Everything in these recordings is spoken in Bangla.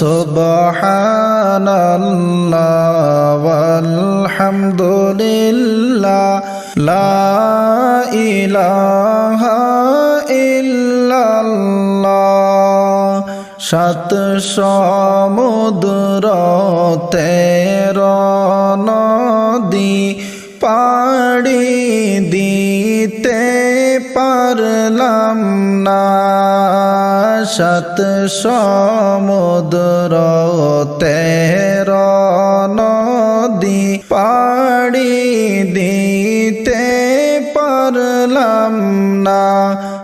সুবহানাল্লাহ ওয়ালহামদুলিল্লাহ লা ইলাহা ইল্লাল্লাহ সাত সমুদ্র তের নদী পাড়ি দিতে পারলাম না। সাত সমুদ্র তের নদী পাড়ি দিতে পারলাম না।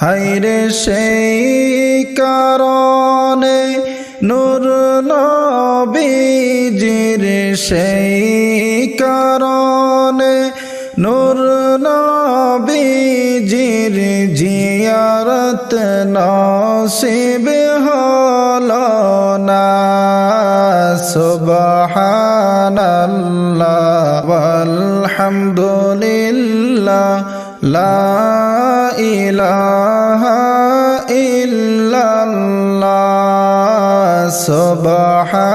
হাইরে সেই কারণে নূর নবীজির সেই নসিব হল না সুবহানাল্লাহ ওয়ালহামদুলিল্লাহ লা ইলাহা ইল্লাল্লাহ সুবহানাল্লাহ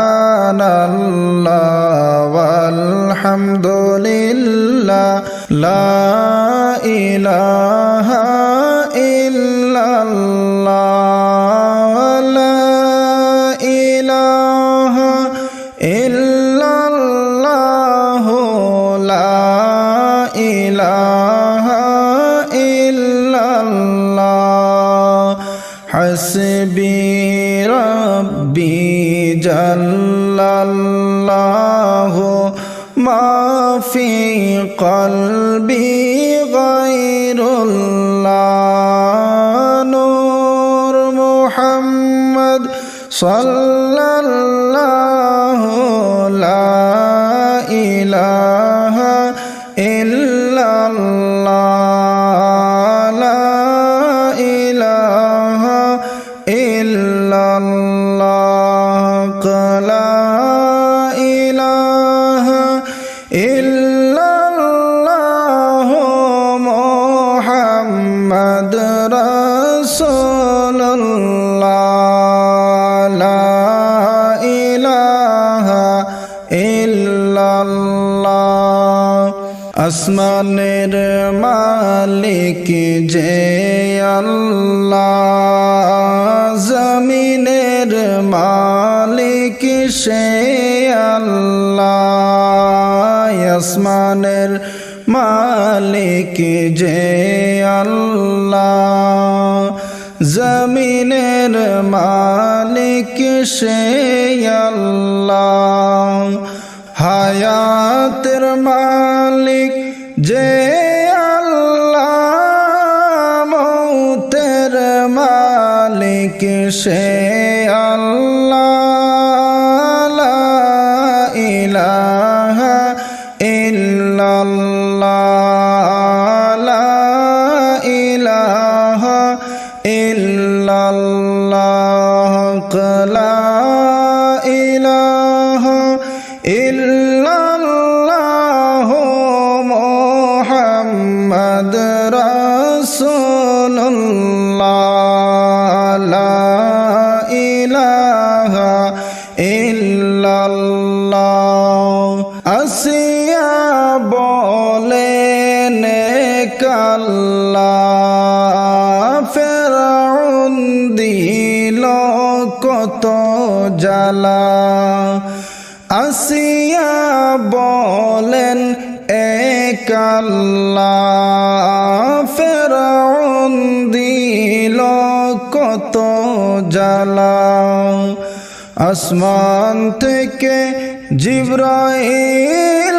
ওয়ালহামদুলিল্লাহ লা ইলাহা ইল্লাল্লাহ লা ইলাহা ইল্লাল্লাহ লা ইলাহা ইল্লাল্লাহ হাসবি সাল্লাল্লাহু আসমানের মালিক যে আল্লাহ, জমিনের মালিক সে আল্লাহ, আসমানের মালিক যে আল্লাহ, জমিনের মালিক সে আল্লাহ, হায়াতের মালিক মালিক সে আল্লাহ? ইলাহা ইল্লাল্লাহ। ইলাহা ইল্লাল্লাহ। লা ইলাহা ইল্লাল্লাহ। মুহাম্মদ রাসূলুল্লাহ। জ্বালা আসিয়া বলেন এক ফের দিল কত জ্বালা। আসমান থেকে জিব্রাইল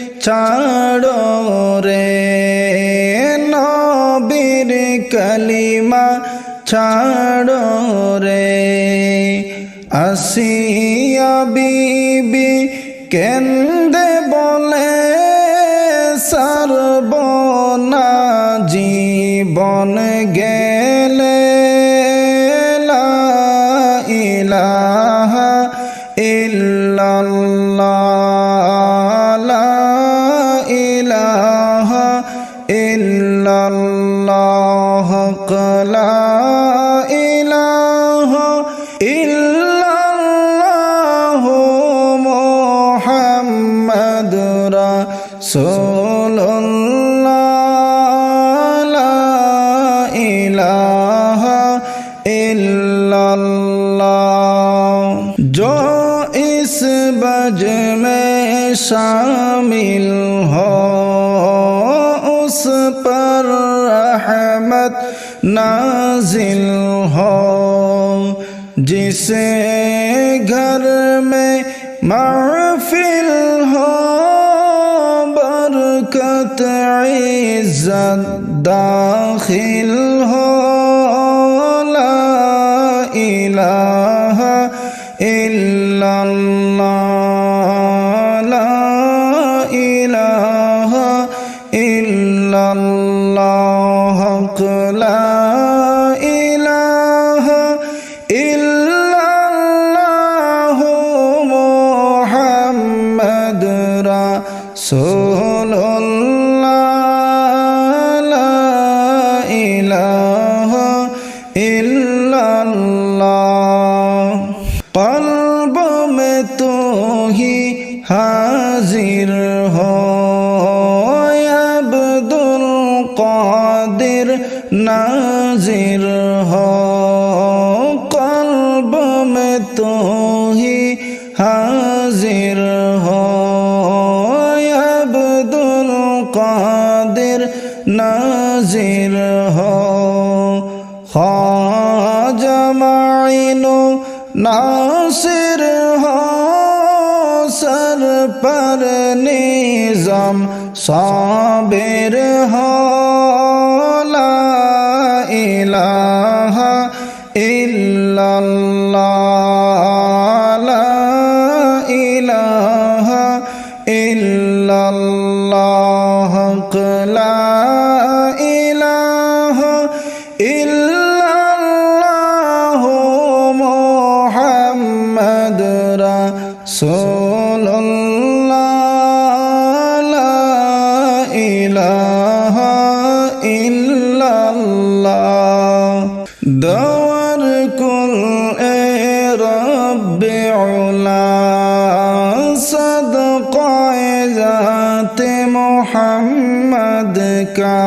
ছাড়ো রে নবীর কলিমা ছাড়ো রে। আসিয়া বিবি কেন্দে বলে সর্বনা نج میں شامل ہو اس پر رحمت نازل ہو جسے گھر میں محفل ہو برکت عزت داخل ইল্লাল্লাহ। মে তো হি হাজির হব্দুল কাদের নাজির হ কলব মে তো হি হাজির नासिर हो सर पर निज़म साबिर हो ला इलाहा इल्लल्लाह রব্বিউলা সদকায় জাতে মোহাম্মদ কা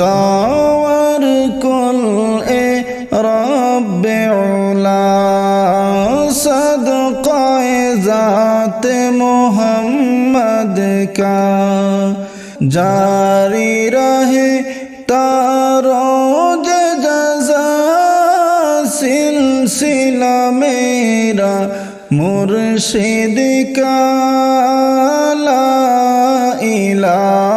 দাওয়ার কুল এ রব্বিউলা সদকায় জাতে মোহাম্মদ কা জারি রহে তারো যে জজা সিলসিলা মুর্শিদ কালা ইলা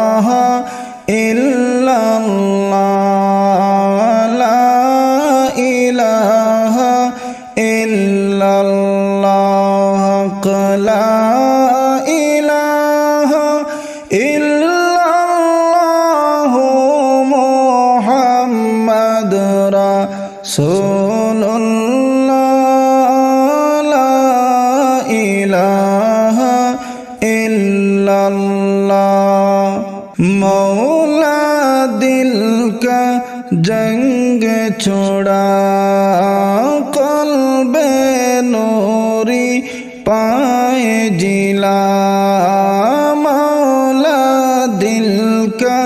مولا دل کا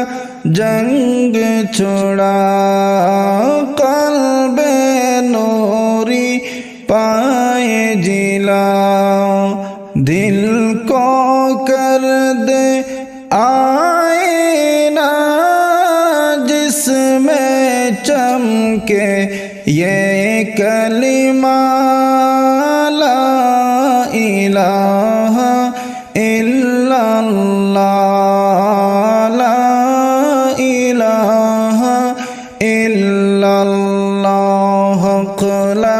جنگ چھڑا قلب نوری پائے جلا دل کو کر دے آئینہ جس میں چمکے یہ کلمہ